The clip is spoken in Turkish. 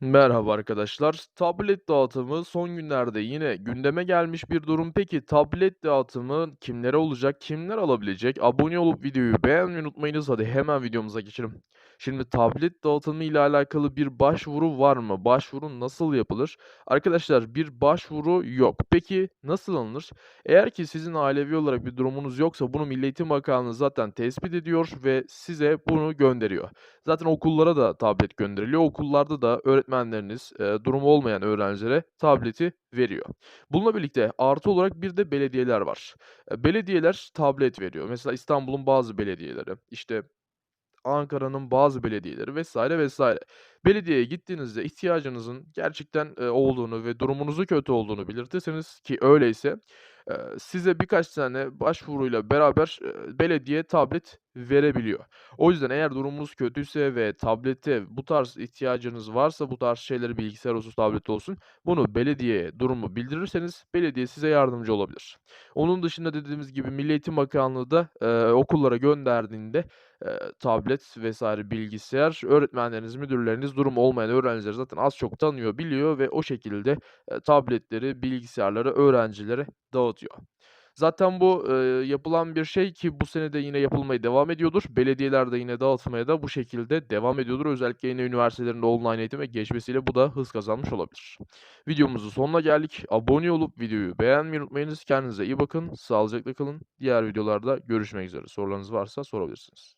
Merhaba arkadaşlar. Tablet dağıtımı son günlerde yine gündeme gelmiş bir durum. Peki tablet dağıtımı kimlere olacak, kimler alabilecek? Abone olup videoyu beğenmeyi unutmayınız. Hadi hemen videomuza geçelim. Şimdi tablet dağıtımı ile alakalı bir başvuru var mı? Başvuru nasıl yapılır? Arkadaşlar bir başvuru yok. Peki nasıl alınır? Eğer ki sizin ailevi olarak bir durumunuz yoksa bunu Milli Eğitim Bakanlığı zaten tespit ediyor ve size bunu gönderiyor. Zaten okullara da tablet gönderiliyor. Okullarda da öğretmenleriniz, eee, durumu olmayan öğrencilere tableti veriyor. Bununla birlikte artı olarak bir de belediyeler var. Eee, belediyeler tablet veriyor. Mesela İstanbul'un bazı belediyeleri, işte Ankara'nın bazı belediyeleri vs. vs. Belediyeye gittiğinizde ihtiyacınızın gerçekten, olduğunu ve durumunuzun kötü olduğunu belirtirseniz ki öyleyse, size birkaç tane başvuruyla beraber, belediye tablet verebiliyor. O yüzden eğer durumunuz kötüyse ve tablete bu tarz ihtiyacınız varsa, bu tarz şeyleri bilgisayar olsun, tablet olsun, bunu belediyeye durumu bildirirseniz belediye size yardımcı olabilir. Onun dışında dediğimiz gibi Milli Eğitim Bakanlığı da, eee, okullara gönderdiğinde Eee, tablet vs. bilgisayar, öğretmenleriniz, müdürleriniz durumu olmayan öğrencileri zaten az çok tanıyor, biliyor ve o şekilde, eee, tabletleri, bilgisayarları öğrencilere dağıtıyor. Zaten bu, eee, yapılan bir şey ki bu sene de yine yapılmaya devam ediyordur. Belediyeler de yine dağıtmaya da bu şekilde devam ediyordur. Özellikle yine üniversitelerin de online eğitime geçmesiyle bu da hız kazanmış olabilir. Videomuzun sonuna geldik. Abone olup videoyu beğenmeyi unutmayınız. Kendinize iyi bakın, sağlıcakla kalın. Diğer videolarda görüşmek üzere. Sorularınız varsa sorabilirsiniz.